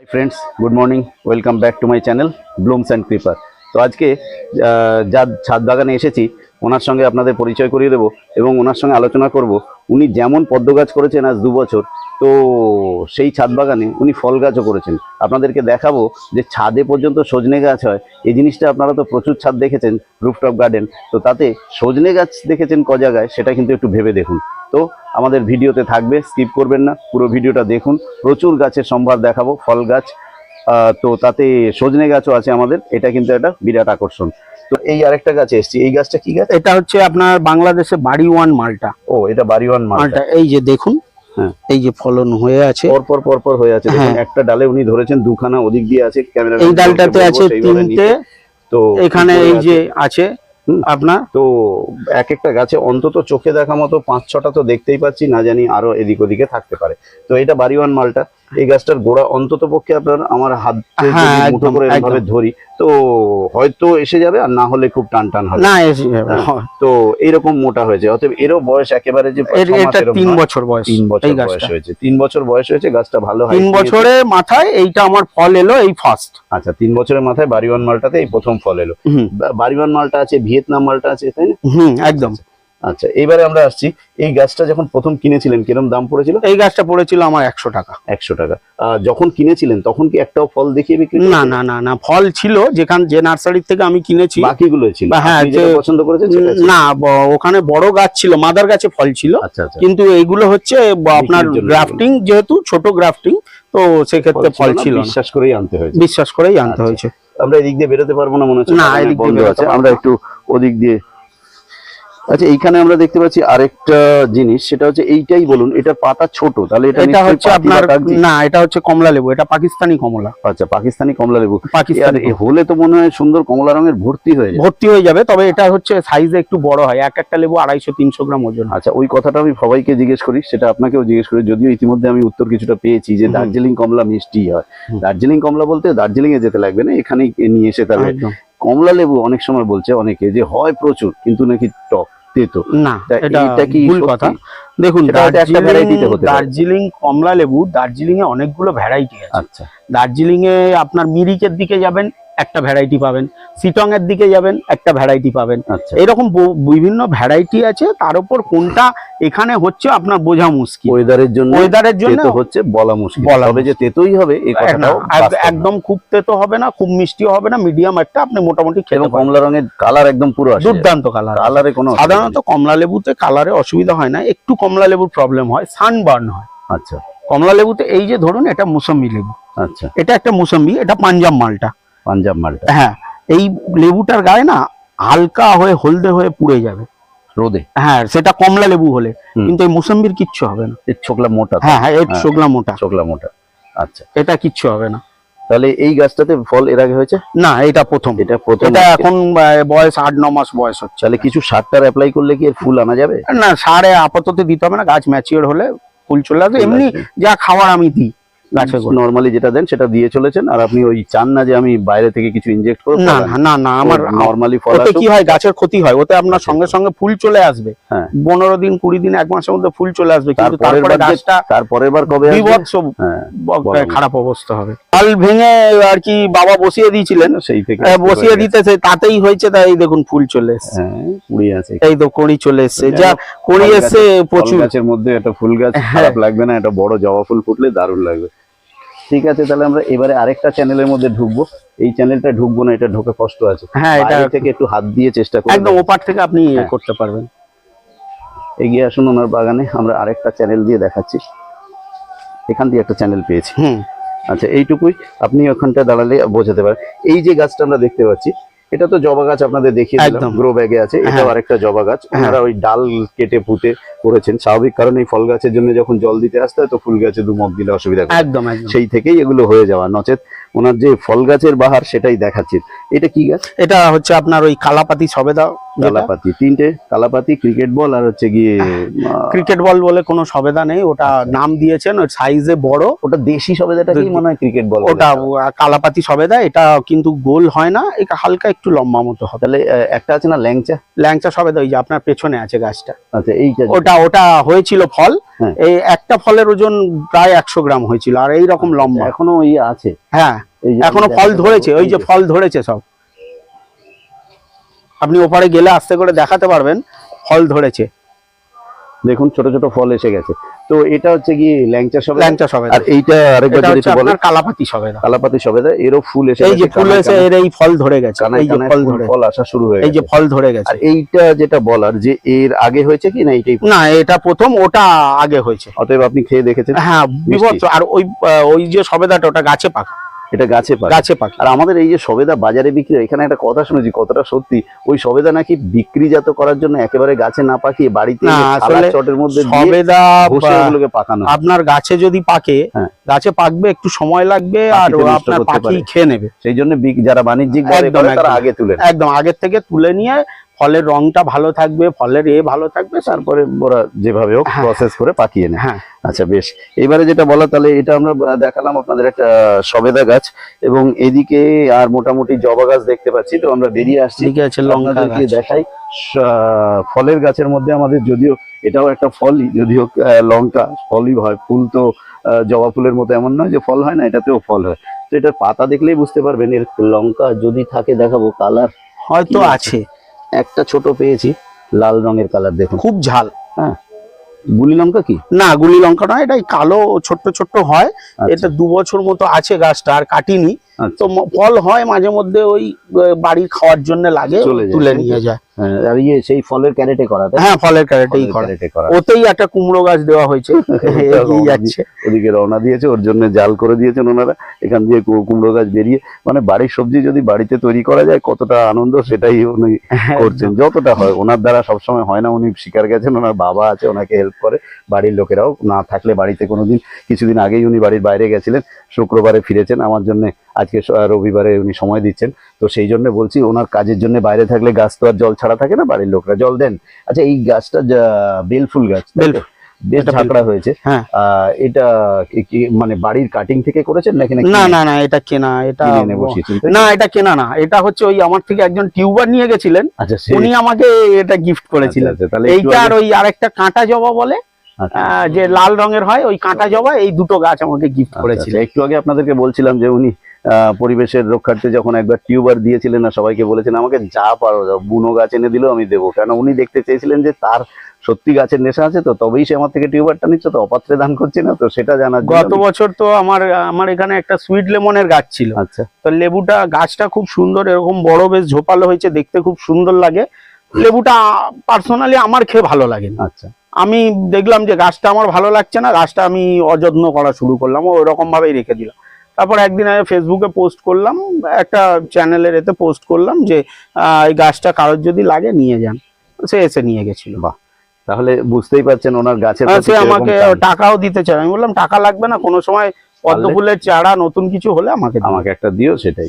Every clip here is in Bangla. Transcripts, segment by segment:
Hi friends good morning welcome back to my channel Blooms and Creeper তো আজকে যার ছাদ বাগানে এসেছি, ওনার সঙ্গে আপনাদের পরিচয় করিয়ে দেবো এবং ওনার সঙ্গে আলোচনা করব। উনি যেমন পদ্ম গাছ করেছেন আজ দু বছর তো সেই ছাদ বাগানে উনি ফল গাছও করেছেন। আপনাদেরকে দেখাবো যে ছাদে পর্যন্ত সজনে গাছ হয়। এই জিনিসটা আপনারা তো প্রচুর ছাদ দেখেছেন রুফটপ গার্ডেন তো তাতে সজনে গাছ দেখেছেন ক জায়গায়, সেটা কিন্তু একটু ভেবে দেখুন। তো আমাদের ভিডিওতে থাকবে স্কিপ করবেন না পুরো ভিডিওটা দেখুন। প্রচুর গাছের সম্ভার দেখাবো ফল গাছ তো তাতে সজনে গাছও আছে আমাদের এটা কিন্তু একটা বিরাট আকর্ষণ। তো এই আরেকটা গাছে এসছি এই গাছটা কি গাছ? এটা হচ্ছে আপনার বাংলাদেশে বাড়ি ওয়ান মালটা। ও এটা বাড়িওয়ান মালটা। মালটা এই যে দেখুন হ্যাঁ। এই যে ফলন হয়ে আছে। পরপর পরপর হয়ে আছে। হ্যাঁ। একটা ডালে উনি ধরেছেন দুখানা ওদিক দিয়ে আছে ক্যামেরা এই ডালটাতে আছে তিনটে। তো এখানে এই যে আছে। আপনার তো এক একটা গাছে অন্তত চোখে দেখা মতো পাঁচ ছটা তো দেখতেই পাচ্ছি না জানি আরও এদিক ওদিকে থাকতে পারে। তো এটা বাড়িওয়ান মালটা। এই গাছটার গোড়া অন্তত পক্ষে আপনার আমার হাত হ্যাঁ, মুঠো করে। এভাবে ধরি তো হয়তো এসে যাবে আর না হলে খুব টান টান হবে। না। হ্যাঁ। তো এরকম মোটা হয়েছে। অতএব এরও বয়স একেবারে যে এটা তিন বছর বয়স তিন বছর বয়স হয়েছে। তিন বছর বয়স হয়েছে গাছটা ভালো হয় তিন বছরের মাথায় এইটা আমার ফল এলো এই ফার্স্ট আচ্ছা তিন বছরের মাথায় বাড়িওয়ান মালটাতে এই প্রথম ফল এলো। বাড়িওয়ান মালটা আছে ভিয়েতনাম মালটা আছে তাই না? হুম একদম। আচ্ছা এবারে আমরা আসছি। এই গাছটা যখন প্রথম কিনেছিলেন কিরম দাম পড়েছিল? এই গাছটা পড়েছিল আমার একশো টাকা। একশো টাকা। যখন কিনেছিলেন তখন কি একটাও ফল দেখিয়ে বিক্রি না না না না ফল ছিল যেখান যে নার্সারি থেকে আমি কিনেছি। বাকিগুলো ছিল। হ্যাঁ, পছন্দ করেছেন না ওখানে বড় গাছ ছিল মাদার গাছে ফল ছিল। আচ্ছা আচ্ছা। কিন্তু এইগুলো হচ্ছে আপনার গ্রাফটিং যেহেতু ছোট গ্রাফটিং তো সেক্ষেত্রে ফল ছিল বিশ্বাস করেই আনতে হয়েছে। বিশ্বাস করেই আনতে আচ্ছা। হয়েছে। আমরা এদিক দিয়ে বেরোতে পারব না মনে হচ্ছে না, এদিক দিয়ে আমরা একটু ওদিক দিয়ে আচ্ছা এইখানে আমরা দেখতে পাচ্ছি আরেকটা জিনিস সেটা হচ্ছে এইটাই বলুন এটা পাতা ছোট তাহলে এটা এটা হচ্ছে আপনার না এটা হচ্ছে কমলা লেবু এটা পাকিস্তানি কমলা। আচ্ছা পাকিস্তানি কমলা লেবু। পাকিস্তানি হলে তো মনে হয় সুন্দর কমলা রঙের ভর্তি হয়ে যায় ভর্তি হয়ে যাবে তবে এটা হচ্ছে সাইজে একটু বড় হয় এক একটা লেবু আড়াইশো তিনশো গ্রাম ওজন আচ্ছা ওই কথাটা আমি সবাইকে জিজ্ঞেস করি সেটা আপনাকেও জিজ্ঞেস করি যদিও ইতিমধ্যে আমি উত্তর কিছুটা পেয়েছি যে দার্জিলিং কমলা মিষ্টি হয়। দার্জিলিং কমলা বলতে দার্জিলিং এ যেতে লাগবে না এখানেই নিয়ে এসে তাহলে। কমলা লেবু অনেক সময় বলছে অনেকে যে হয় প্রচুর কিন্তু নাকি টক। তেতো। না এটা কি ভুল কথা। দেখুন। দার্জিলিং কমলা লেবু দার্জিলিং এ অনেকগুলো ভ্যারাইটি আছে। আচ্ছা। দার্জিলিং এ আপনার মিরিকের দিকে যাবেন একটা ভ্যারাইটি পাবেন। সিটং এর দিকে যাবেন একটা ভ্যারাইটি পাবেন। আচ্ছা। এরকম বিভিন্ন ভ্যারাইটি আছে তার উপর কোনটা এখানে হচ্ছে আপনার বোঝা মুশকিল। ওয়েদারের জন্য ওয়েদারের জন্য হচ্ছে বলা মুশকিল। তবে যে তেতোই হবে এই কথাটাও। একদম খুব তেতো হবে না খুব মিষ্টিও হবে না মিডিয়াম একটা আপনি মোটামুটি খেতে কমলা রঙের কালার একদম পুরো দুর্দান্ত কালার কালারে কোনো সাধারণত কমলা লেবুতে কালারে অসুবিধা হয় না একটু কমলা লেবুর প্রবলেম হয় সানবার্ন হয়। আচ্ছা। কমলা লেবুতে এই যে ধরুন এটা মুসম্বি লেবু। আচ্ছা। এটা একটা মুসম্বি এটা পাঞ্জাব মালটা। পাঞ্জাব মালটা। হ্যাঁ এই লেবুটার গায়ে না হালকা হয়ে হলদে হয়ে পুড়ে যাবে। রোদে? হ্যাঁ সেটা কমলা লেবু হলে কিন্তু এই মুসম্বির কিচ্ছু হবে না। এর ছোকলা মোটা হ্যাঁ হ্যাঁ এর হ্যাঁ। শোকলা মোটা। ছোকলা মোটা। আচ্ছা। এটা কিচ্ছু হবে না। তাহলে এই গাছটাতে ফল এর আগে হয়েছে? না এটা প্রথম। এটা প্রথম এটা এখন বয়স আট ন মাস বয়স হচ্ছে। তাহলে কিছু সারটার অ্যাপ্লাই করলে কি এর ফুল আনা যাবে? না সারে আপাতত দিতে হবে না। গাছ ম্যাচিওর হলে ফুল চলে আসবে। এমনি যা খাবার আমি দিই। নরমালি যেটা দেন সেটা দিয়ে চলেছেন। আর আপনি ওই চান না যে আমি বাইরে থেকে কিছু ইনজেক্ট করব না না, না আমার নরমালি ফল আসুক। কি হয় গাছের ক্ষতি হয় ওতে আপনার সঙ্গে সঙ্গে ফুল চলে আসবে। হ্যাঁ। পনেরো দিন কুড়ি দিন এক মাসের মধ্যে ফুল চলে আসবে কিন্তু তারপরে গাছটা তারপরের বার কবে? বিভৎস হ্যাঁ খারাপ অবস্থা হবে। ডাল ভেঙে আর কি বাবা বসিয়ে দিয়েছিলেন। সেই থেকে বসিয়ে দিতেছে তাতেই হয়েছে তাই দেখুন ফুল চলে এসছে। হ্যাঁ কুড়ি আছে। এই তো কড়ি চলে এসছে। যা কড়ি এসছে প্রচুর। গাছের মধ্যে একটা ফুল গাছ হ্যাঁ। খারাপ লাগবে না একটা বড় জবা ফুল ফুটলে দারুণ লাগবে। ঠিক আছে তাহলে আমরা এবারে আরেকটা চ্যানেলের মধ্যে ঢুকবো। এই চ্যানেলটা ঢুকবো না এটা ঢোকে কষ্ট আছে। হ্যাঁ এটা থেকে একটু হাত দিয়ে চেষ্টা করব একদম ওপার থেকে আপনি হ্যাঁ। করতে পারবেন। এগিয়ে আসুন ওনার বাগানে আমরা আরেকটা চ্যানেল দিয়ে দেখাচ্ছি। এখান দিয়ে একটা চ্যানেল পেয়েছি। আচ্ছা এইটুকুই আপনি ওখানটা দাঁড়ালে বোঝাতে পারেন। এই যে গাছটা আমরা দেখতে পাচ্ছি এটা তো জবা গাছ আপনাদের দেখিয়ে দিলাম গ্রো ব্যাগে আছে এটাও হ্যাঁ। আরেকটা জবা গাছ। ওনারা ওই ডাল কেটে পুঁতে করেছেন। স্বাভাবিক কারণে এই ফল গাছের জন্য যখন জল দিতে আসতে হয় তো ফুল গাছে দু মগ দিলে অসুবিধা একদম সেই থেকেই এগুলো হয়ে যাওয়া। নচেত ওনার যে ফল গাছের বাহার সেটাই দেখাচ্ছে এটা কি গাছ? এটা হচ্ছে আপনার ওই কালাপাতি সবেদা। কালাপাতি তিনটে কালাপাতি ক্রিকেট বল আর হচ্ছে গিয়ে ক্রিকেট বল বলে কোনো সবেদা নেই ওটা নাম দিয়েছেন সাইজে বড়। ওটা দেশি সবেদাটাকেই দেশি। মনে হয় ক্রিকেট বল? ওটা কালাপাতি সবেদা এটা কিন্তু গোল হয় না এটা হালকা একটু লম্বা মতো হবে। তাহলে একটা আছে না ল্যাংচা? ল্যাংচা সবেদা ওই যে আপনার পেছনে আছে গাছটা। আচ্ছা এইটা ওটা ওটা হয়েছিল ফল হ্যাঁ। এই একটা ফলের ওজন প্রায় একশো গ্রাম হয়েছিল আর এই রকম লম্বা। এখনও ওই আছে। হ্যাঁ এখনও ফল ধরেছে ওই যে। ফল ধরেছে সব। আপনি ওপারে গেলে আস্তে করে দেখাতে পারবেন ফল ধরেছে। দেখুন ছোট ছোট ফল এসে গেছে। তো এটা হচ্ছে কি ল্যাংচা সবেদা? ল্যাংচা সবেদা। আর এইটা আরেকবার যদি বলেন? কালাপাতি সবেদা। কালাপাতি সবেদা এরও ফুল এসে এই যে ফুল এসে এর এই ফল ধরে গেছে এই যে ফল ধরে ফল আসা শুরু হয়ে এই যে ফল ধরে গেছে। আর এইটা যেটা বলার যে এর আগে হয়েছে কি না এইটাই? না এটা প্রথম ওটা আগে হয়েছে। অতএব আপনি খেয়ে দেখেছেন। হ্যাঁ বিভৎস। আর ওই ওই যে সবেদাটা ওটা গাছে পাকা। এটা গাছে পাকে। গাছে পাকা। আর আমাদের এই যে সবেদা বাজারে বিক্রি হয় এখানে একটা কথা শুনেছি কতটা সত্যি ওই সবেদা নাকি বিক্রিজাত করার জন্য একেবারে গাছে না পাকিয়ে বাড়িতে চটের মধ্যে সবেদা ওগুলোকে পাকানো। আপনার গাছে যদি পাকে হ্যাঁ। গাছে পাকবে একটু সময় লাগবে আর আপনার পাখি খেয়ে নেবে। সেই জন্য যারা বাণিজ্যিক একদম, তারা আগে তুলে একদম আগের থেকে তুলে নিয়ে ফলের রংটা ভালো থাকবে ফলের এ ভালো থাকবে তারপরে ওরা যেভাবে হোক হ্যাঁ। প্রসেস করে পাকিয়ে নেয় হ্যাঁ। আচ্ছা বেশ। এবারে যেটা বলা তাহলে এটা আমরা দেখালাম আপনাদের একটা সবেদা গাছ এবং এদিকে আর মোটামুটি জবা গাছ দেখতে পাচ্ছি তো আমরা বেরিয়ে আসছি। ঠিক আছে লঙ্কা। দেখাই। ফলের গাছের মধ্যে আমাদের যদিও এটাও একটা ফলই যদিও লঙ্কা ফলই হয় ফুল তো জবা ফুলের মতো এমন নয় যে ফল হয় না এটাতেও ফল হয়। তো এটার পাতা দেখলেই বুঝতে পারবেন এর লঙ্কা যদি থাকে দেখাবো কালার হয়তো আছে। একটা ছোট পেয়েছি লাল রঙের কালার দেখুন। খুব ঝাল। হ্যাঁ। গুলি লঙ্কা কি? না গুলি লঙ্কা নয় এটাই কালো ছোট্ট ছোট্ট হয়। আচ্ছা, এটা দু বছর মতো আছে গাছটা আর কাটিনি। তো ফল হয় মাঝে মধ্যে ওই বাড়ির খাওয়ার জন্য লাগে তুলে নিয়ে যায়। হ্যাঁ, আর ইয়ে সেই ফলের ক্যারেটে করা হ্যাঁ ফলের ক্যারেটেই ফলের করে। ক্যারেটে করা। ওতেই একটা কুমড়ো গাছ দেওয়া হয়েছে। এগিয়ে যাচ্ছে। ওদিকে রওনা দিয়েছে ওর জন্য জাল করে দিয়েছেন ওনারা। এখান দিয়ে কুমড়ো গাছ বেরিয়ে মানে বাড়ির সবজি যদি বাড়িতে তৈরি করা যায় কতটা আনন্দ সেটাই উনি করছেন। যতটা হয় ওনার দ্বারা সবসময় হয় না উনি শিকার গেছেন ওনার বাবা আছে ওনাকে হেল্প করে। বাড়ির লোকেরাও না থাকলে বাড়িতে কোনোদিন কিছুদিন আগেই উনি বাড়ির বাইরে গেছিলেন শুক্রবারে ফিরেছেন আমার জন্য আজকে রবিবারে উনি সময় দিচ্ছেন। তো সেই জন্য বলছি ওনার কাজের জন্য বাইরে থাকলে গাছ তো আর জল ছাড়া থাকে না বাড়ির লোকরা জল দেন। আচ্ছা এই গাছটা বেলফুল গাছ বেলফুল। বেশ ঝাঁকড়া হয়েছে। হ্যাঁ। এটা মানে বাড়ির কাটিং থেকে করেছেন নাকি না না না এটা কেনা এটা কিনে? না এটা কেনা না এটা হচ্ছে ওই আমার থেকে একজন টিউবার নিয়ে গেছিলেন। আচ্ছা উনি আমাকে এটা গিফট করেছিলেন। আচ্ছা, আচ্ছা, এইটা আর ওই আরেকটা কাঁটা জবা বলে যে লাল রঙের হয় ওই কাঁটা জবা এই দুটো গাছ আমাকে গিফট করেছিল। আচ্ছা, একটু আগে আপনাদেরকে বলছিলাম যে উনি আহ, পরিবেশের রক্ষার্থে যখন একবার টিউবার দিয়েছিলেন না সবাইকে বলেছেন আমাকে যা পারো বুনো গাছ এনে দিলেও আমি দেবো। কেন উনি দেখতে চেয়েছিলেন যে তার সত্যি গাছের নেশা আছে তো তবেই সে আমার থেকে টিউবারটা নিচ্ছে তো অপাত্রে দান করছে না তো সেটা জানা গত বছর তো আমার আমার এখানে একটা সুইট লেমনের গাছ ছিল। আচ্ছা। তো লেবুটা গাছটা খুব সুন্দর এরকম বড় বেশ ঝোপালো হয়েছে দেখতে খুব সুন্দর লাগে। লেবুটা পার্সোনালি আমার খেয়ে ভালো লাগে আচ্ছা। আমি দেখলাম যে গাছটা আমার ভালো লাগছে না গাছটা আমি অযত্ন করা শুরু করলাম ও ওরকম ভাবেই রেখে দিলাম তারপর একদিন আমি ফেসবুকে পোস্ট করলাম একটা চ্যানেলের এতে পোস্ট করলাম যে এই গাছটা কারোর যদি লাগে নিয়ে যান। সে এসে নিয়ে গেছিল। বা তাহলে বুঝতেই পারছেন ওনার গাছের সে আমাকে টাকাও দিতে চায় আমি বললাম টাকা লাগবে না কোনো সময় পদ্ম ফুলের চারা নতুন কিছু হলে আমাকে। আমাকে একটা দিও সেটাই।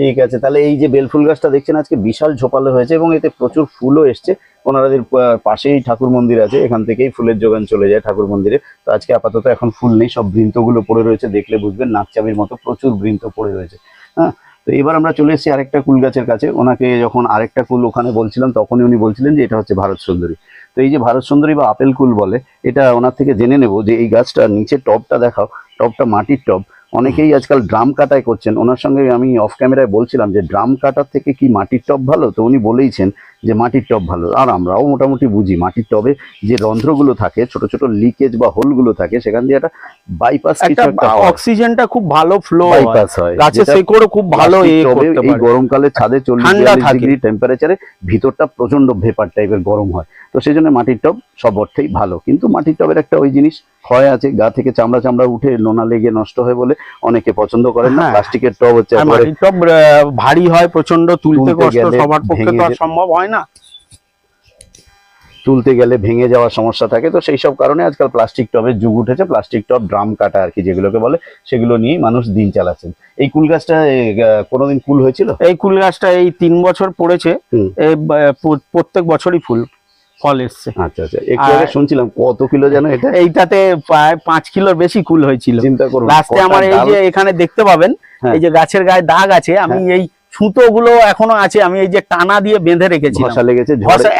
ঠিক আছে তাহলে এই যে বেলফুল গাছটা দেখছেন আজকে বিশাল ঝোপালো হয়েছে এবং এতে প্রচুর ফুলও এসছে। ওনাদের আহ, পাশেই ঠাকুর মন্দির আছে এখান থেকেই ফুলের যোগান চলে যায় ঠাকুর মন্দিরে। তো আজকে আপাতত এখন ফুল নেই সব বৃন্তগুলো পড়ে রয়েছে দেখলে বুঝবেন নাকচাবির মতো প্রচুর বৃন্ত পড়ে রয়েছে। হ্যাঁ তো এবার আমরা চলে এসেছি আরেকটা কুল গাছের কাছে। ওনাকে যখন আরেকটা কুল ওখানে বলছিলাম তখনই উনি বলছিলেন যে এটা হচ্ছে ভারত সুন্দরী। তো এই যে ভারত সুন্দরী বা আপেল কুল বলে এটা ওনার থেকে জেনে নেব যে এই গাছটা নিচে টবটা দেখাও টবটা মাটির টব অনেকেই আজকাল ড্রাম কাটায় করছেন। ওনার সঙ্গে আমি অফ ক্যামেরায় বলছিলাম যে ড্রাম কাটার থেকে কি মাটির টপ ভালো? তো উনি বলেইছেন যে মাটির টব ভালো। আর আমরাও মোটামুটি বুঝি মাটির টবে যে রন্ধ্রগুলো থাকে ছোট ছোট লিকেজ বা হোলগুলো থাকে সেখান দিয়ে একটা বাইপাস। অক্সিজেনটা খুব ভালো ফ্লো বাইপাস হয়। গাছের শেকড়ও খুব ভালো এই গরমকালে ছাদে চল্লিশ ডিগ্রি টেম্পারেচারে ভিতরটা প্রচণ্ড ভেপার টাইপের গরম হয়। তো সেই জন্য মাটির টব সব অর্থেই ভালো। কিন্তু মাটির টবের একটা ওই জিনিস ক্ষয় আছে গা থেকে চামড়া চামড়া উঠে নোনা লেগে নষ্ট হয় বলে অনেকে পছন্দ করেন না। হ্যাঁ। প্লাস্টিকের টব হচ্ছে মাটির টব আহ, ভারী হয় প্রচণ্ড তুলতে কষ্ট সবার পক্ষে তো আর সম্ভব হয় না? তুলতে গেলে ভেঙে যাওয়ার সমস্যা থাকে তো সেই সব কারণে আজকাল প্লাস্টিক টবের যুগ উঠেছে। প্লাস্টিক টব ড্রাম কাটা আর কি যেগুলোকে বলে সেগুলো নিয়ে মানুষ দিন চালাচ্ছেন। এই কুল গাছটা কোনোদিন কুল হয়েছিল? এই কুল গাছটা এই তিন বছর পড়েছে। প্রত্যেক বছরই ফুল ফল এসছে। আচ্ছা আচ্ছা। একটু আগে শুনছিলাম কত কিলো যেন এটা? এইটাতে প্রায় পাঁচ কিলোর বেশি কুল হয়েছিল। চিন্তা করুন লাস্টে আমার এই যে এখানে দেখতে পাবেন হ্যাঁ। এই যে গাছের গায়ে দাগ আছে আমি এই সুতো গুলো এখনও আছে আমি এই যে টানা দিয়ে বেঁধে রেখেছি ঘষা লেগেছে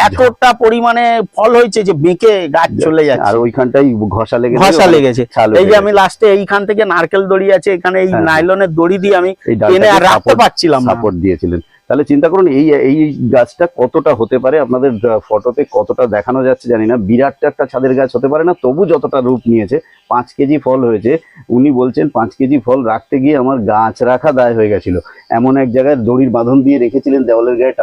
এতটা পরিমাণে ফল হয়েছে যে বেঁকে গাছ চলে যাচ্ছে। আর ওইখানটাই ঘষা লেগেছে ঘষা লেগেছে। এই যে আমি লাস্টে এইখান থেকে নারকেল দড়ি আছে এখানে এই হ্যাঁ। নাইলনের দড়ি দিয়ে আমি টেনে আর রাখতে পারছিলাম সাপোর্ট দিয়েছিলেন। তাহলে চিন্তা করুন এই এই গাছটা কতটা হতে পারে? আপনাদের ফটোতে কতটা দেখানো যাচ্ছে জানি না। বিরাট একটা ছাদের গাছ হতে পারে না তবু যতটা রূপ নিয়েছে পাঁচ কেজি ফল হয়েছে। উনি বলছেন পাঁচ কেজি ফল রাখতে গিয়ে আমার গাছ রাখা দায় হয়ে গেছিল। এমন এক জায়গায় দড়ির বাঁধন দিয়ে রেখেছিলেন দেওয়ালের গায়ে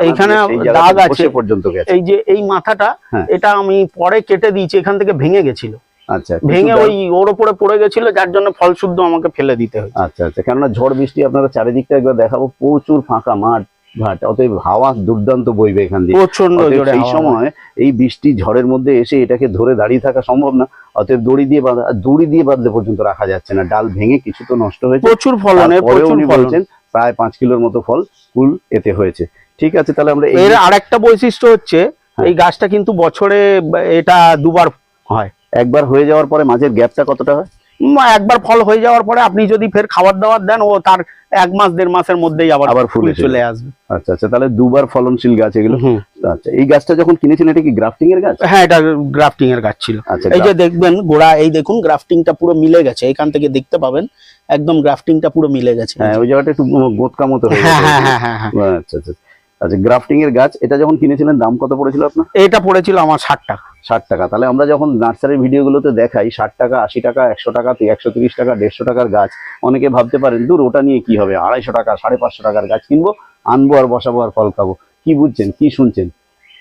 দাগ আছে। পর্যন্ত গেছে। এই যে এই মাথাটা হ্যাঁ। এটা আমি পরে কেটে দিয়েছি এখান থেকে ভেঙে গেছিল। আচ্ছা ভেঙে ওই ওর উপরে পড়ে গেছিল যার জন্য ফল শুদ্ধ আমাকে ফেলে দিতে হয়েছে। আচ্ছা আচ্ছা কেননা ঝড় বৃষ্টি আপনারা চারিদিকটা একবার দেখাবো প্রচুর ফাঁকা মাঠ ঘাট অতএব হাওয়া দুর্দান্ত বইবে এখান দিয়ে। প্রচণ্ড জোরে হাওয়া। সময় এই বৃষ্টি ঝড়ের মধ্যে এসে এটাকে ধরে দাঁড়িয়ে থাকা সম্ভব না। অতএব দড়ি দিয়ে বাঁধা দড়ি দিয়ে বাঁধলে পর্যন্ত রাখা যাচ্ছে না। ডাল ভেঙে কিছু তো নষ্ট হয়েছে। প্রচুর ফলনে প্রচুর উনি বলছেন প্রায় পাঁচ কিলোর মতো ফল কুল এতে হয়েছে। ঠিক আছে তাহলে আমরা এই এর আরেকটা বৈশিষ্ট্য হচ্ছে হ্যাঁ। এই গাছটা কিন্তু বছরে এটা দুবার হয়। একবার হয়ে যাওয়ার পরে মাঝের গ্যাপটা কতটা হয়? একবার ফল হয়ে যাওয়ার পরে আপনি যদি ফের খাবার দাবার দেন ও তার এক মাস দেড় মাসের মধ্যেই আবার আবার ফুল চলে আসবে। আচ্ছা আচ্ছা তাহলে দুবার ফলনশীল গাছ এগুলো। আচ্ছা এই গাছটা যখন কিনেছিলেন এটা কি গ্রাফটিং এর গাছ? হ্যাঁ এটা গ্রাফটিং এর গাছ ছিল। আচ্ছা এই যে দেখবেন গোড়া এই দেখুন গ্রাফটিংটা পুরো মিলে গেছে। এখান থেকে দেখতে পাবেন একদম গ্রাফটিংটা পুরো মিলে গেছে। হ্যাঁ ওই জায়গাটা একটু গোতকা মতো হয়ে। হ্যাঁ হ্যাঁ হ্যাঁ হ্যাঁ। আচ্ছা আচ্ছা। আচ্ছা গ্রাফটিং এর গাছ এটা যখন কিনেছিলেন দাম কত পড়েছিল আপনার? এটা পড়েছিল আমার ষাট টাকা। ষাট টাকা। তাহলে আমরা যখন নার্সারির ভিডিওগুলোতে দেখাই ষাট টাকা আশি টাকা একশো টাকা একশো তিরিশ টাকা দেড়শো টাকার গাছ অনেকে ভাবতে পারেন দূর ওটা নিয়ে কি হবে? আড়াইশো টাকা সাড়ে পাঁচশো টাকার গাছ কিনবো আনব আর বসাবো আর ফল খাব। কি বুঝছেন? কি শুনছেন?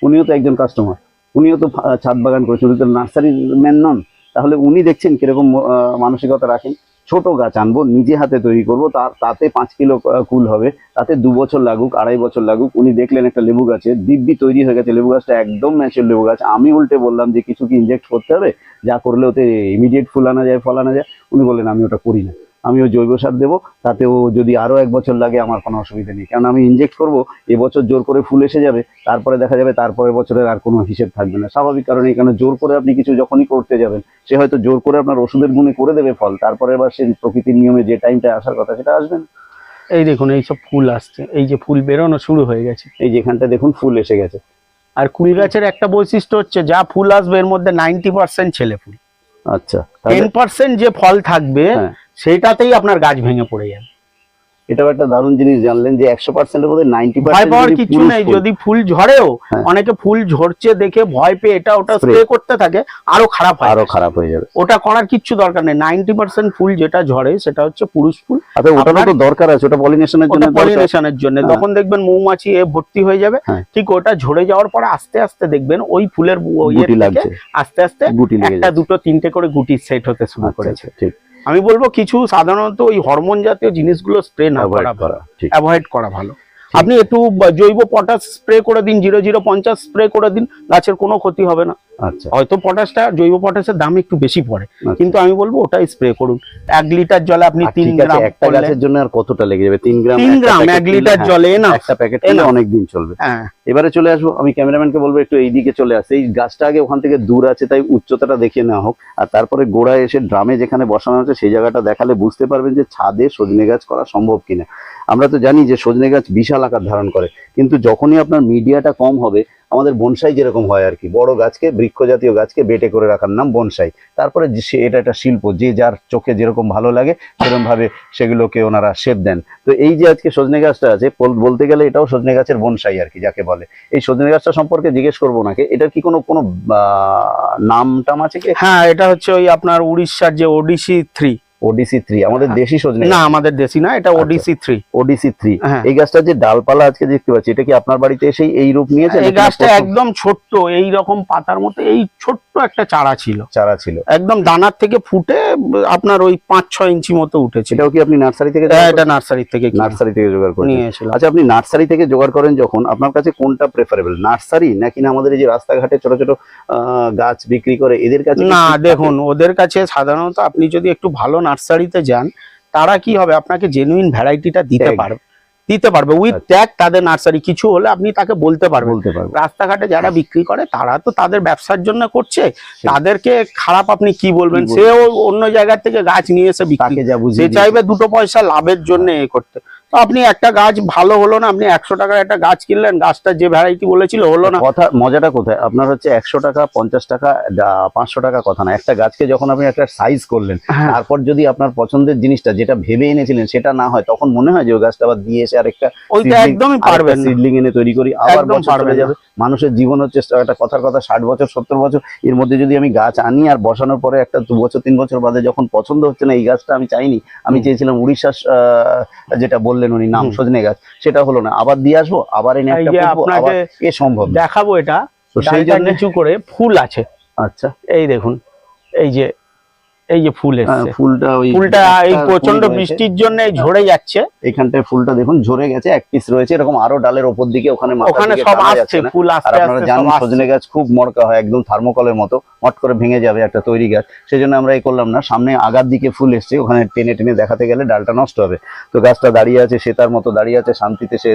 উনিও তো একজন কাস্টমার উনিও তো ছাদ বাগান করেছেন উনি তো নার্সারির ম্যান নন। তাহলে উনি দেখছেন কীরকম মানসিকতা রাখেন? ছোট গাছ আনব, নিজে হাতে তৈরি করব, তার, তাতে পাঁচ কিলো কুল হবে, তাতে দু বছর লাগুক, আড়াই বছর লাগুক, উনি দেখলেন একটা লেবু গাছে, দিব্যি তৈরি হয়ে গেছে, লেবু গাছটা একদম ম্যাচুর লেবু গাছ। আমি উল্টে বললাম যে, কিছু কি ইনজেক্ট করতে হবে? যা করলে ওতে ইমিডিয়েট ফুল আনা যায়, ফল আনা যায়? উনি বললেন, আমি ওটা করি না। আমিও জৈব সার দেবো তাতেও যদি আরও এক বছর লাগে আমার কোনো অসুবিধা নেই। কারণ আমি ইনজেক্ট করব এবছর জোর করে ফুল এসে যাবে তারপরে দেখা যাবে তারপরের বছরের আর কোনো হিসেব থাকবে না। স্বাভাবিক কারণে এখানে জোর করে আপনি কিছু যখনই করতে যাবেন সে হয়তো জোর করে আপনার ওষুধের গুণে করে দেবে ফল তারপরে আবার সে প্রকৃতির নিয়মে যে টাইমটা আসার কথা সেটা আসবে না। এই দেখুন এইসব ফুল আসছে এই যে ফুল বেরোনো শুরু হয়ে গেছে। এই যেখানটা দেখুন ফুল এসে গেছে। আর কুল গাছের একটা বৈশিষ্ট্য হচ্ছে যা ফুল আসবে এর মধ্যে নাইনটি পার্সেন্ট ছেলে ফুল। আচ্ছা টেন পার্সেন্ট যে ফল থাকবে হ্যাঁ। সেটাতেই আপনার গাছ ভেঙে পড়ে যাবে। এটাও একটা দারুণ জিনিস জানলেন যে একশো পার্সেন্টের মধ্যে নাইনটি ভয় পাওয়ার কিছু নেই যদি ফুল ঝরেও হ্যাঁ। অনেকে ফুল ঝরছে দেখে ভয় পেয়ে এটা ওটা স্প্রে করতে থাকে আরও খারাপ হয়। আরও খারাপ হয়ে যাবে। ওটা করার কিচ্ছু দরকার নেই। নাইনটি পার্সেন্ট ফুল যেটা ঝরে সেটা হচ্ছে পুরুষ ফুল। আচ্ছা ওটারও তো দরকার আছে ওটা পলিনেশনের জন্য ওটা। পলিনেশনের জন্য। হ্যাঁ। তখন দেখবেন মৌমাছি এ ভর্তি হয়ে যাবে হ্যাঁ। ঠিক ওটা ঝরে যাওয়ার পরে আস্তে আস্তে দেখবেন ওই ফুলের ইয়ে আস্তে আস্তে গুটি একটা দুটো তিনটে করে গুটি সেট হতে শুরু আচ্ছা করেছে। আচ্ছা ঠিক। আমি বলব কিছু সাধারণত ওই হরমোন জাতীয় জিনিসগুলো স্প্রে না অ্যাভয়েড করা করা অ্যাভয়েড করা ভালো। আপনি একটু জৈব পটাশ স্প্রে করে দিন জিরো জিরো পঞ্চাশ স্প্রে করে দিন গাছের কোনো ক্ষতি হবে না। আচ্ছা। হয়তো পটাশটা জৈব পটাশের দাম একটু বেশি পড়ে। আচ্ছা। কিন্তু আমি বলব ওটাই স্প্রে করুন। এক লিটার জলে আপনি তিন গ্রাম একটা গাছের জন্য আর কতটা লেগে যাবে? তিন গ্রাম তিন গ্রাম এক লিটার হ্যাঁ, জলে না একটা প্যাকেট এ কিনলে না। অনেক দিন চলবে। হ্যাঁ। এবারে চলে আসব আমি ক্যামেরাম্যানকে বলব একটু এইদিকে চলে আসে। এই গাছটা আগে ওখান থেকে দূর আছে তাই উচ্চতাটা দেখিয়ে নেওয়া হোক। আর তারপরে গোড়ায় এসে ড্রামে যেখানে বসানো আছে সেই জায়গাটা দেখালে বুঝতে পারবেন যে ছাদে সজনে গাছ করা সম্ভব কিনা। আমরা তো জানি যে সজনে গাছ বিশাল আকার ধারণ করে। কিন্তু যখনই আপনার মিডিয়াটা কম হবে আমাদের বনসাই যেরকম হয় আর কি, বড় গাছকে বৃক্ষ জাতীয় গাছকে বেটে করে রাখার নাম বনসাই। তারপরে সে- এটা একটা শিল্প, যে যার চোখে যেরকম ভালো লাগে সেরকম ভাবে সেগুলোকে ওনারা শেপ দেন। তো এই যে আজকে সজনে গাছটা আছে বলতে গেলে এটাও সজনে গাছের বনসাই আর কি, যাকে বলে। এই সজনে গাছটা সম্পর্কে জিজ্ঞেস করব নাকি এটার কি কোনো কোনো নাম টাম আছে কি? হ্যাঁ এটা হচ্ছে ওই আপনার উড়িষ্যার যে ওডিসি থ্রি ওডিসি থ্রি আমাদের দেশি সজনে না আমাদের দেশি না এটা ওডিসি থ্রি ওডিসি থ্রি হ্যাঁ। এই গাছটা যে ডালপালা আজকে দেখতে পাচ্ছি এটা কি আপনার বাড়িতে এসেই এই রূপ নিয়েছে এই গাছটা একদম ছোট্ট এই রকম পাতার মতো এই ছোট্ট একটা চারা ছিল। চারা ছিল। একদম দানার থেকে ফুটে আপনার ওই পাঁচ ছয় ইঞ্চি মতো উঠেছিল। সেটাও কি আপনি নার্সারি থেকে হ্যাঁ, এটা নার্সারি থেকে নার্সারি থেকে জোগাড় করেন নিয়েছিলাম আচ্ছা আপনি নার্সারি থেকে জোগাড় করেন যখন আপনার কাছে কোনটা প্রেফারেবল নার্সারি নাকি না আমাদের এই যে রাস্তাঘাটে ছোট ছোট আহ, গাছ বিক্রি করে এদের কাছে না দেখুন ওদের কাছে সাধারণত আপনি যদি একটু ভালো নার্সারিতে যান তারা কি হবে? আপনাকে জেনুইন ভ্যারাইটিটা দিতে পারবে দিতে পারবে। উইথ আচ্ছা। ট্যাগ তাদের নার্সারি কিছু হলে আপনি তাকে বলতে পারবেন। বলতে পারবেন। রাস্তাঘাটে যারা বিক্রি করে তারা তো তাদের ব্যবসার জন্য করছে। তাদেরকে খারাপ আপনি কি বলবেন? সেও অন্য জায়গা থেকে গাছ নিয়ে এসে বিক্রি যা সে চাইবে দুটো পয়সা লাভের জন্য এ করতে। আপনি একটা গাছ ভালো হলো না আপনি একশো টাকার একটা গাছ কিনলেন গাছটা যে ভ্যারাইটি বলেছিল হলো না। কথা মজাটা কোথায়? আপনার হচ্ছে একশো টাকা পঞ্চাশ টাকা পাঁচশো টাকা কথা না। একটা গাছকে যখন আপনি একটা সাইজ করলেন হ্যাঁ। তারপর যদি আপনার পছন্দের জিনিসটা যেটা ভেবে এনেছিলেন সেটা না হয় তখন মনে হয় যে ওই গাছটা আবার দিয়ে এসে আরেকটা ওইটা একদমই পারবেন সিডলিং এনে তৈরি করি আবার বছর চলে যাবে। মানুষের জীবন হচ্ছে একটা কথার কথা ষাট বছর সত্তর বছর এর মধ্যে যদি আমি গাছ আনি আর বসানোর পরে একটা দু বছর তিন বছর বাদে যখন পছন্দ হচ্ছে না এই গাছটা আমি চাইনি আমি চেয়েছিলাম উড়িষ্যার আহ, যেটা বললেন উনি নাম সজনে গাছ। সেটা হলো না। আবার দিয়ে আসব আবার এনে একটা আপনাকে এ সম্ভব দেখাবো এটা। সেই জন্য নিচু করে ফুল আছে। আচ্ছা। এই দেখুন এই যে এই যে ফুল হ্যাঁ, ফুলটা ওই ফুলটা এই প্রচণ্ড বৃষ্টির জন্য ঝরে যাচ্ছে। এখানটায় ফুলটা দেখুন ঝরে গেছে এক পিস রয়েছে এরকম আরও ডালের ওপর দিকে ওখানে ওখানে সব আসছে। ফুল আর আপনারা জানেন আসছে। সজনে গাছ খুব মরকা হয় একদম থার্মোকলের মতো মট করে ভেঙে যাবে একটা তৈরি গাছ। সেই জন্য আমরা এই করলাম না সামনে আগার দিকে ফুল এসছে ওখানে টেনে টেনে দেখাতে গেলে ডালটা নষ্ট হবে। তো গাছটা দাঁড়িয়ে আছে সে তার মতো দাঁড়িয়ে আছে শান্তিতে সে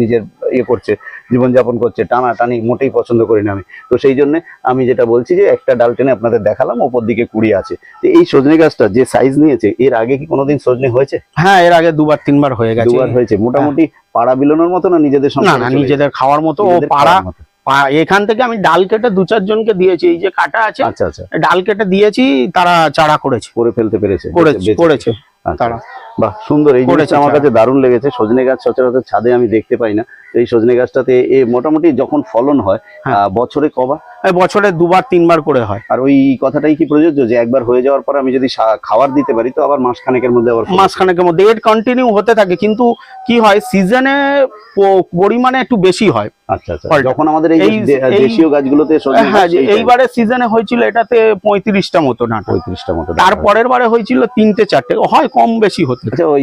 নিজের ইয়ে করছে। জীবনযাপন করছে টানা টানি মোটেই পছন্দ করি না আমি। তো সেই জন্য আমি যেটা বলছি যে একটা ডাল টেনে আপনাদের দেখালাম ওপর দিকে কুড়ি আছে। তো এই সজনে গাছটা যে সাইজ নিয়েছে এর আগে কি কোনোদিন সজনে হয়েছে? হ্যাঁ এর আগে দুবার তিনবার হয়ে গেছে। দুবার হয়েছে। মোটামুটি পাড়া বিলানোর মতো না নিজেদের না না নিজেদের খাওয়ার মতো ও পাড়া এখান থেকে আমি ডাল কেটে দু চারজনকে দিয়েছি এই যে কাটা আছে আচ্ছা আচ্ছা। ডাল কেটে দিয়েছি তারা চারা করেছে। করে ফেলতে পেরেছে করেছে। তারা। বাহ সুন্দর। এই জিনিসটা আমার কাছে দারুণ লেগেছে। সজনে গাছ সচরাচর ছাদে আমি দেখতে পাই না। তো এই সজনে গাছটাতে এ মোটামুটি যখন ফলন হয় হ্যাঁ। বছরে কবার? বছরে দুবার তিনবার করে হয়। আর ওই কথাটাই কি প্রযোজ্য যে একবার হয়ে যাওয়ার পর আমি যদি খাবার দিতে পারি তো আবার মাস খানেকের মধ্যে আবার ফল মাঝখানেকের মধ্যে। এর কন্টিনিউ হতে থাকে। কিন্তু কি হয় সিজনে পরিমাণে একটু বেশি হয় আচ্ছা আচ্ছা। যখন আমাদের এই দেশীয় গাছগুলোতে হ্যাঁ এইবারে সিজনে হয়েছিল এটাতে পঁয়ত্রিশটা মতো না পঁয়ত্রিশটা মতো। তারপরের বারে হয়েছিল তিনটে চারটে। হয় কম বেশি হতে আচ্ছা ওই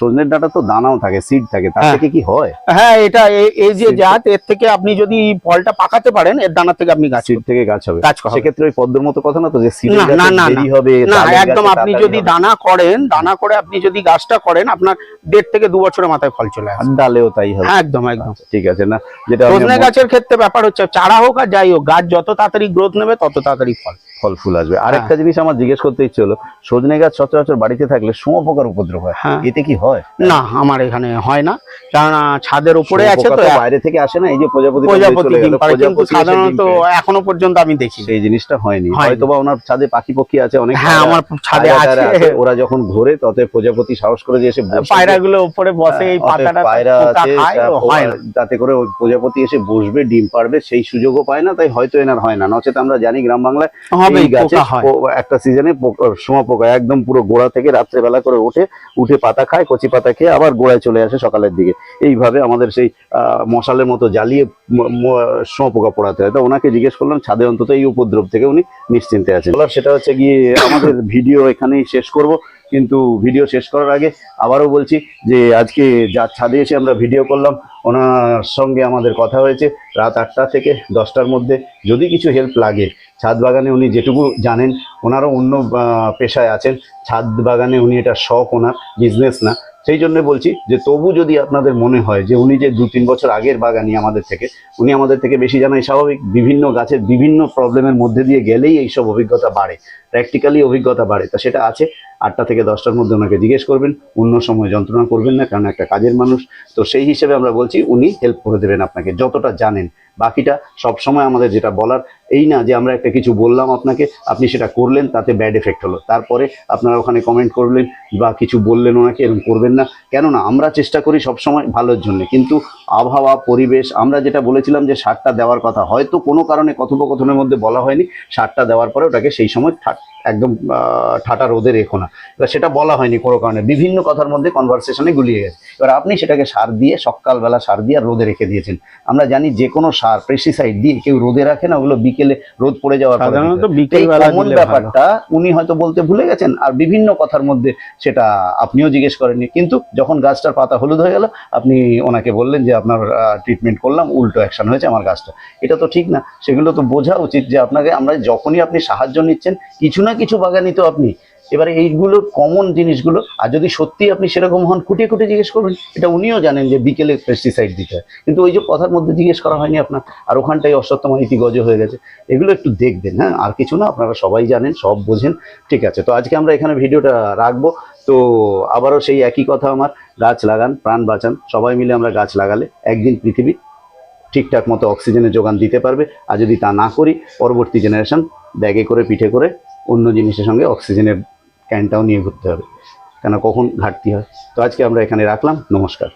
সজনের ডাটা তো দানাও থাকে সিড থাকে তার হ্যাঁ। থেকে কি হয়? হ্যাঁ এটা এই যে জাত এর থেকে আপনি যদি ফলটা পাকাতে পারেন এর দানা থেকে আপনি গাছ সিড থেকে গাছ হবে। গাছ হবে। সেক্ষেত্রে ওই পদ্মের মতো কথা না তো যে সিড না, না, হবে না একদম আপনি যদি দানা করেন দানা করে আপনি যদি গাছটা করেন আপনার দেড় থেকে দু বছরের মাথায় ফল চলে আসবে ডালেও তাই হবে। হ্যাঁ, একদম একদম। ঠিক আছে না যেটা সজনে গাছের ক্ষেত্রে ব্যাপার হচ্ছে চারা হোক আর যাই হোক গাছ যত তাড়াতাড়ি গ্রোথ নেবে তত তাড়াতাড়ি ফল। ফল ফুল আসবে। হ্যাঁ। আরেকটা জিনিস আমার জিজ্ঞেস করতে ইচ্ছে হলো সজনে গাছ সচরাচর বাড়িতে থাকলে শুঁয়োপোকার উপদ্রব হয়? হ্যাঁ। এতে কি হয়? না আমার এখানে হয় না। কেননা ছাদের উপরে আছে তো বাইরে থেকে আসে না এই যে প্রজাপতি প্রজাপতি কিন্তু সাধারণত এখনও পর্যন্ত আমি দেখি সেই জিনিসটা হয়নি। হয়তো বা ওনার ছাদে পাখি পক্ষী আছে অনেক হ্যাঁ আমার ছাদে আছে। ওরা যখন ঘোরে ততে প্রজাপতি সাহস করে যে এসে বসে পায়রা গুলো উপরে বসে এই পাতাটা পায়রা আছে খায়, তা হয় না। যাতে করে ওই প্রজাপতি এসে বসবে ডিম পারবে সেই সুযোগও পায় না তাই হয়তো এনার হয় না। নচেত আমরা জানি গ্রাম বাংলায় গাছে একটা সিজনে সোমা পোকা একদম পুরো গোড়া থেকে রাত্রেবেলা করে ওঠে উঠে পাতা খায় কচি পাতা খেয়ে আবার গোড়ায় চলে আসে সকালের দিকে। এইভাবে আমাদের সেই মশালের মতো জ্বালিয়ে সোমা পোকা পোড়াতে হয়। তো ওনাকে জিজ্ঞেস করলাম ছাদে অন্তত এই উপদ্রব থেকে উনি নিশ্চিন্তে আছেন। সেটা হচ্ছে গিয়ে আমাদের ভিডিও এখানেই শেষ করব। কিন্তু ভিডিও শেষ করার আগে আবারও বলছি যে আজকে যার ছাদে এসে আমরা ভিডিও করলাম, ওনার সঙ্গে আমাদের কথা হয়েছে রাত আটটা থেকে দশটার মধ্যে। যদি কিছু হেল্প লাগে, ছাদ বাগানে উনি যেটুকু জানেন, ওনারও অন্য পেশায় আছেন। ছাদ বাগানে উনি এটা শখ, ওনার বিজনেস না। সেই জন্য বলছি যে তবু যদি আপনাদের মনে হয় যে উনি যে দু তিন বছর আগের বাগানি আমাদের থেকে, উনি আমাদের থেকে বেশি জানাই স্বাভাবিক। বিভিন্ন গাছের বিভিন্ন প্রবলেমের মধ্যে দিয়ে গেলেই এইসব অভিজ্ঞতা বাড়ে। প্র্যাকটিক্যালি অভিজ্ঞতা বাড়ে। তা সেটা আছে। আটটা থেকে দশটার মধ্যে ওনাকে জিজ্ঞেস করবেন। অন্য সময় যন্ত্রণা করবেন না, কারণ একটা কাজের মানুষ। তো সেই হিসেবে আমরা বলছি, উনি হেল্প করে দেবেন আপনাকে, যতটা জানেন। বাকিটা সব সময় আমাদের যেটা বলার, এই না যে আমরা একটা কিছু বললাম আপনাকে, আপনি সেটা করলেন, তাতে ব্যাড এফেক্ট হলো। তারপরে আপনারা ওখানে কমেন্ট করলেন, বা কিছু বললেন ওনাকে, এরকম করবেন না। কেননা আমরা চেষ্টা করি সব সময় ভালোর জন্য। কিন্তু আবহাওয়া, পরিবেশ, আমরা যেটা বলেছিলাম যে সারটা দেওয়ার কথা, হয়তো কোনো কারণে কথোপকথনের মধ্যে বলা হয়নি, সারটা দেওয়ার পরে ওটাকে সেই সময় ঠা- একদম ঠাটা রোদে রেখো না। এবার সেটা বলা হয়নি কোনো কারণে। বিভিন্ন কথার মধ্যে কনভারসেশনে গুলিয়ে গেছে। এবার আপনি সেটাকে সার দিয়ে সকালবেলা সার দিয়ে আর রোদে রেখে দিয়েছেন। আমরা জানি যে কোনো সার পেস্টিসাইড দিয়ে কেউ রোদে রাখে না ওগুলো বিকেলে রোদ পড়ে যাওয়ার সাধারণত কমন ব্যাপারটা উনি হয়তো বলতে ভুলে গেছেন আর বিভিন্ন কথার মধ্যে সেটা আপনিও জিজ্ঞেস করেননি। কিন্তু যখন গাছটার পাতা হলুদ হয়ে গেল আপনি ওনাকে বললেন যে আপনার ট্রিটমেন্ট করলাম উল্টো অ্যাকশন হয়েছে আমার গাছটা। এটা তো ঠিক না। সেগুলো তো বোঝা উচিত যে আপনাকে আমরা যখনই আপনি সাহায্য নিচ্ছেন কিছু না কিছু বাগানি তো আপনি? এবারে এইগুলো কমন জিনিসগুলো, আর যদি সত্যি আপনি সেরকম হন, খুঁটিয়ে খুঁটিয়ে জিজ্ঞেস করবেন। এটা উনিও জানেন যে বিকেলে পেস্টিসাইড দিতে হয়। কিন্তু ওই যে কথার মধ্যে জিজ্ঞেস করা হয়নি আপনার, আর ওখানটাই অশ্বত্থমা গজ হয়ে গেছে। এগুলো একটু দেখবেন হ্যাঁ? আর কিছু না, আপনারা সবাই জানেন, সব বোঝেন। ঠিক আছে, তো আজকে আমরা এখানে ভিডিওটা রাখব। তো আবারও সেই একই কথা আমার, গাছ লাগান, প্রাণ বাঁচান। সবাই মিলে আমরা গাছ লাগালে একদিন পৃথিবী ঠিকঠাক মতো অক্সিজেনের যোগান দিতে পারবে। আর যদি তা না করি, পরবর্তী জেনারেশন ব্যাগে করে, পিঠে করে অন্য জিনিসের সঙ্গে অক্সিজেনের ক্যানটাও নিয়ে ঘুরতে হবে। কেন কখন ঘাটতি হয়। তো আজকে আমরা এখানে রাখলাম। নমস্কার।